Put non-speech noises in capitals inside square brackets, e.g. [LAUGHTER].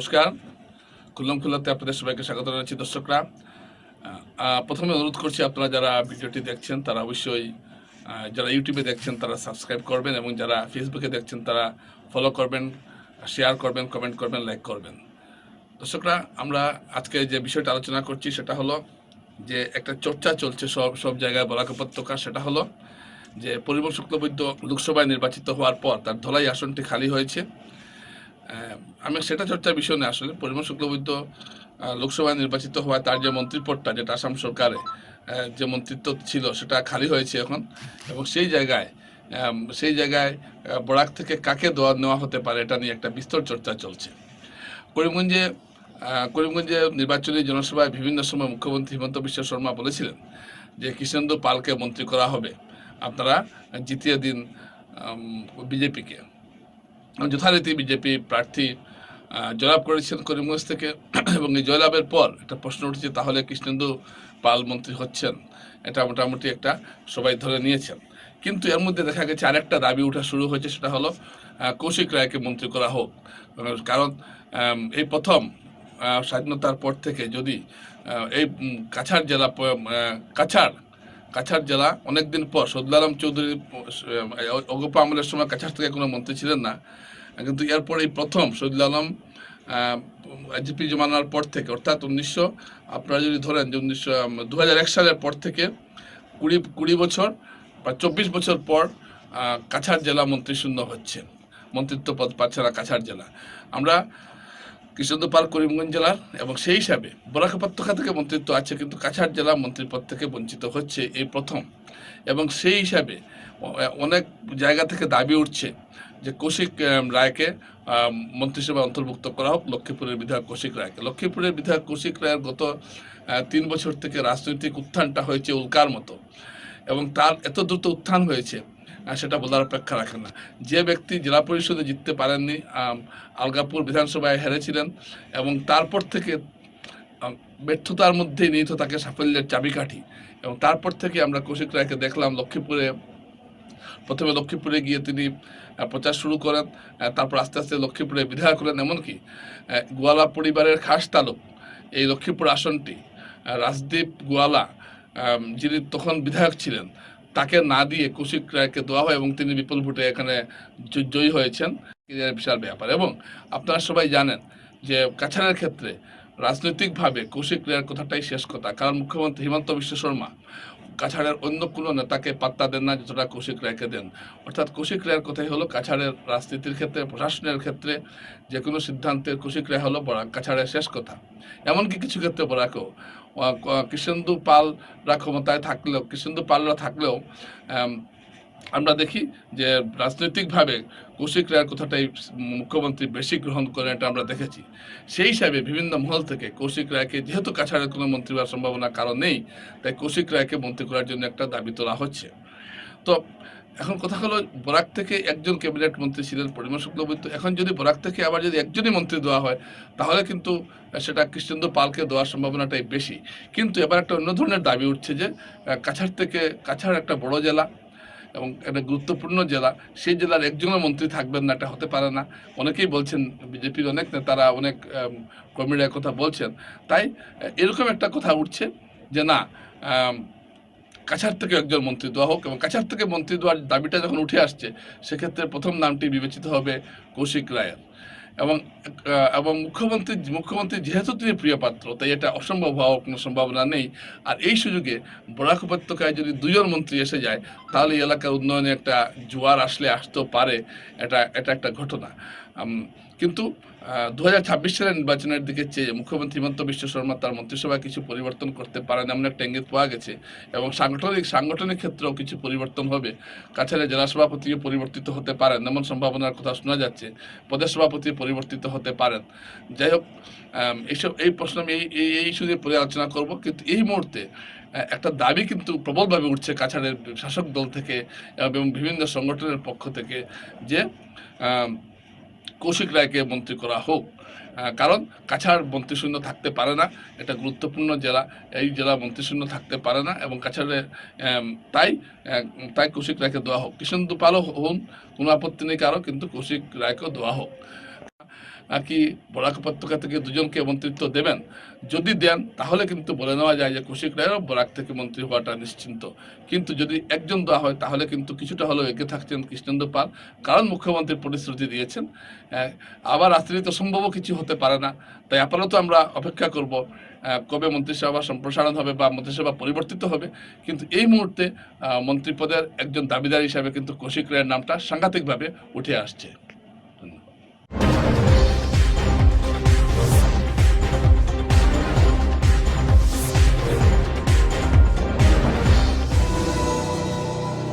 নমস্কার। খুল্লম খুল্লাতে আপনাদের সবাইকে স্বাগত জানাচ্ছি দর্শকরা। প্রথমে অনুরোধ করছি আপনারা যারা ভিডিওটি দেখছেন, তারা অবশ্যই যারা ইউটিউবে দেখছেন, তারা সাবস্ক্রাইব করবেন এবং যারা ফেসবুকে দেখছেন, তারা ফলো করবেন শেয়ার করবেন কমেন্ট করবেন লাইক করবেন। দর্শকরা, আমরা আজকে যে বিষয়টা আলোচনা করছি, সেটা হলো যে একটা চর্চা চলছে সব সব জায়গায় বরাক উপত্যকা, সেটা হলো যে পরিমল শুক্লবৈদ্য লোকসভায় নির্বাচিত হওয়ার পর তার ধলাই আসনটি খালি হয়েছে। আমি সেটা চর্চার বিষয় না আসলে পরিমল শুক্লবৈদ্য লোকসভায় নির্বাচিত হওয়ায় তার যে মন্ত্রীপদটা, যেটা আসাম সরকারে যে মন্ত্রিত্ব ছিল, সেটা খালি হয়েছে এখন। এবং সেই জায়গায় সেই জায়গায় বরাক থেকে কাকে দেওয়া নেওয়া হতে পারে, এটা নিয়ে একটা বিস্তর চর্চা চলছে। করিমগঞ্জে করিমগঞ্জে নির্বাচনী জনসভায় বিভিন্ন সময় মুখ্যমন্ত্রী হিমন্ত বিশ্ব শর্মা বলেছিলেন যে, কৃষ্ণেন্দু পালকে মন্ত্রী করা হবে। আপনারা জিতিয়ে দিন বিজেপিকে। যথারীতি বিজেপি প্রার্থী জয়লাভ করেছেন করিমগঞ্জ থেকে। [CLEARS THROAT] এবং এই জয়লাভের পর একটা প্রশ্ন উঠেছে, তাহলে কৃষ্ণেন্দু পাল মন্ত্রী হচ্ছেন? এটা মোটামুটি একটা সবাই ধরে নিয়েছেন। কিন্তু এর মধ্যে দেখা গেছে আরেকটা দাবি ওঠা শুরু হয়েছে, সেটা হলো কৌশিক রায়কে মন্ত্রী করা হোক। কারণ এই প্রথম স্বাধীনতার পর থেকে যদি এই কাছাড় জেলা কাছাড় কাছাড় জেলা অনেকদিন পর সদলারাম চৌধুরী অগপা আমলের সময় কাছাড় থেকে কোনো মন্ত্রী ছিলেন না। কিন্তু এরপর এই প্রথম শহীদুল আলম জিপি জমানার পর থেকে, অর্থাৎ উনিশশো, আপনারা যদি ধরেন যে উনিশশো দু সালের পর থেকে কুড়ি কুড়ি বছর বা চব্বিশ বছর পর কাছাড় জেলা মন্ত্রী শূন্য হচ্ছে মন্ত্রিত্ব পদ পাচ্ছে না কাছাড় জেলা। আমরা কৃষ্ণদু পাল করিমগঞ্জ জেলার এবং সেই হিসাবে বরাক উপত্যকা থেকে মন্ত্রিত্ব আছে, কিন্তু কাছাড় জেলা মন্ত্রীর পদ থেকে বঞ্চিত হচ্ছে এই প্রথম। এবং সেই হিসাবে অনেক জায়গা থেকে দাবি উঠছে যে কৌশিক রায়কে মন্ত্রিসভায় অন্তর্ভুক্ত করা হোক, লক্ষ্মীপুরের বিধায়ক কৌশিক রায়কে। লক্ষ্মীপুরের বিধায়ক কৌশিক রায়ের গত তিন বছর থেকে রাজনৈতিক উত্থানটা হয়েছে উল্কার মতো। এবং তার এত দ্রুত উত্থান হয়েছে সেটা বলার অপেক্ষা রাখে না। যে ব্যক্তি জেলা পরিষদে জিততে পারেননি আলগাপুর বিধানসভায় হেরেছিলেন এবং তারপর থেকে ব্যর্থতার মধ্যেই নিহিত তাকে সাফল্যের চাবিকাঠি। এবং তারপর থেকে আমরা কৌশিক রায়কে দেখলাম লক্ষ্মীপুরে, প্রথমে লক্ষ্মীপুরে গিয়ে তিনি প্রচার শুরু করেন তারপর আস্তে আস্তে লক্ষ্মীপুরে বিধায়ক হলেন। এমনকি গোয়ালা পরিবারের খাস তালুক, এই লক্ষ্মীপুর আসনটি রাজদীপ গোয়ালা যিনি তখন বিধায়ক ছিলেন তাকে না দিয়ে কৌশিক রায়কে দেওয়া হয় এবং তিনি বিপুল ভোটে এখানে জয়ী হয়েছেন। বিশাল ব্যাপার। এবং আপনারা সবাই জানেন যে কাছাড়ের ক্ষেত্রে রাজনৈতিকভাবে কৌশিক রায়ের কথাটাই শেষ কথা। কারণ মুখ্যমন্ত্রী হিমন্ত বিশ্ব শর্মা কাছাড়ের অন্য কোনো নেতাকে পাত্তা দেন না যতটা কৌশিক রায়কে দেন। অর্থাৎ কৌশিক রায়ের কথাই হলো, কাছাড়ের রাজনীতির ক্ষেত্রে, প্রশাসনের ক্ষেত্রে যে কোনো সিদ্ধান্তের কৌশিক রায় হলো বরাক কাছাড়ের শেষ কথা। এমনকি কিছু ক্ষেত্রে বরাকও। কৃষ্ণেন্দু পালরা ক্ষমতায় থাকলেও কৃষ্ণেন্দু পালরা থাকলেও আমরা দেখি যে রাজনৈতিকভাবে কৌশিক রায়ের কথাটাই মুখ্যমন্ত্রী বেশি গ্রহণ করেন এটা আমরা দেখেছি। সেই হিসাবে বিভিন্ন মহল থেকে কৌশিক রায়কে, যেহেতু কাছাড়ের কোনো মন্ত্রী হওয়ার সম্ভাবনা কারণ নেই, তাই কৌশিক রায়কে মন্ত্রী করার জন্য একটা দাবি তোলা হচ্ছে। তো এখন কথা হলো, বরাক থেকে একজন ক্যাবিনেট মন্ত্রী ছিলেন পরিমল শুক্লবৈদ্য। এখন যদি বরাক থেকে আবার যদি একজনই মন্ত্রী দেওয়া হয়, তাহলে কিন্তু সেটা কৃষ্ণেন্দু পালকে দেওয়ার সম্ভাবনাটাই বেশি। কিন্তু এবার একটা অন্য ধরনের দাবি উঠছে যে কাছাড় থেকে, কাছাড় একটা বড় জেলা এবং একটা গুরুত্বপূর্ণ জেলা, সেই জেলার একজনও মন্ত্রী থাকবেন না, এটা হতে পারে না। অনেকেই বলছেন, বিজেপির অনেক নেতারা, অনেক কর্মীরা কথা বলছেন। তাই, এরকম একটা কথা উঠছে যে না কাছার থেকে একজন মন্ত্রী দেওয়া হোক এবং কাছার থেকে মন্ত্রী দেওয়ার দাবিটা যখন উঠে আসছে, সেক্ষেত্রে প্রথম নামটি বিবেচিত হবে কৌশিক রায়ের। এবং এবং মুখ্যমন্ত্রী মুখ্যমন্ত্রী যেহেতু তিনি প্রিয় পাত্র, তাই এটা অসম্ভব হওয়ার কোনো সম্ভাবনা নেই। আর এই সুযোগে বরাক উপত্যকায় যদি দুজন মন্ত্রী এসে যায়, তাহলে এলাকার উন্নয়নে একটা জোয়ার আসলে আসতেও পারে। এটা এটা একটা ঘটনা। কিন্তু দু হাজার ছাব্বিশ সালের নির্বাচনের দিকে চেয়ে মুখ্যমন্ত্রী হিমন্ত বিশ্ব শর্মা তার মন্ত্রিসভায় কিছু পরিবর্তন করতে পারেন এমন একটা ইঙ্গিত পাওয়া গেছে। এবং সাংগঠনিক সাংগঠনিক ক্ষেত্রেও কিছু পরিবর্তন হবে। কাছাড়ে জেলা সভাপতিও পরিবর্তিত হতে পারেন এমন সম্ভাবনার কথা শোনা যাচ্ছে। প্রদেশ সভাপতি পরিবর্তিত হতে পারেন। যাই হোক এইসব এই প্রশ্ন আমি এই এই ইস্যু নিয়ে পরে আলোচনা করব। কিন্তু এই মুহূর্তে একটা দাবি কিন্তু প্রবলভাবে উঠছে কাছাড়ের শাসক দল থেকে এবং বিভিন্ন সংগঠনের পক্ষ থেকে যে কৌশিক রায়কে মন্ত্রী করা হোক। কারণ কাছাড় মন্ত্রীশূন্য থাকতে পারে না, এটা গুরুত্বপূর্ণ জেলা, এই জেলা মন্ত্রীশূন্য থাকতে পারে না এবং কাছাড়ে তাই তাই কৌশিক রায়কে দেওয়া হোক। কিষণ দুপালও হন, কোনো আপত্তি নেই কারও, কিন্তু কৌশিক রায়কেও দেওয়া হোক। আহ, কি বরাক উপত্যকা থেকে দুজনকে মন্ত্রিত্ব দেবেন? যদি দেন তাহলে কিন্তু বলে নেওয়া যায় যে কৌশিক রায়েরও বরাক থেকে মন্ত্রী হওয়াটা নিশ্চিন্ত। কিন্তু যদি একজন দেওয়া হয় তাহলে কিন্তু কিছুটা হলেও এগিয়ে থাকছেন কৃষ্ণেন্দু পাল। কারণ মুখ্যমন্ত্রী প্রতিশ্রুতি দিয়েছেন। আবার রাজনীতি সম্ভবও কিছু হতে পারে না। তাই আপাতত আমরা অপেক্ষা করব কবে মন্ত্রিসভা সম্প্রসারণ হবে বা মন্ত্রিসভা পরিবর্তিত হবে। কিন্তু এই মুহূর্তে মন্ত্রী পদের একজন দাবিদার হিসাবে কিন্তু কৌশিক রায়ের নামটা সাংঘাতিকভাবে উঠে আসছে।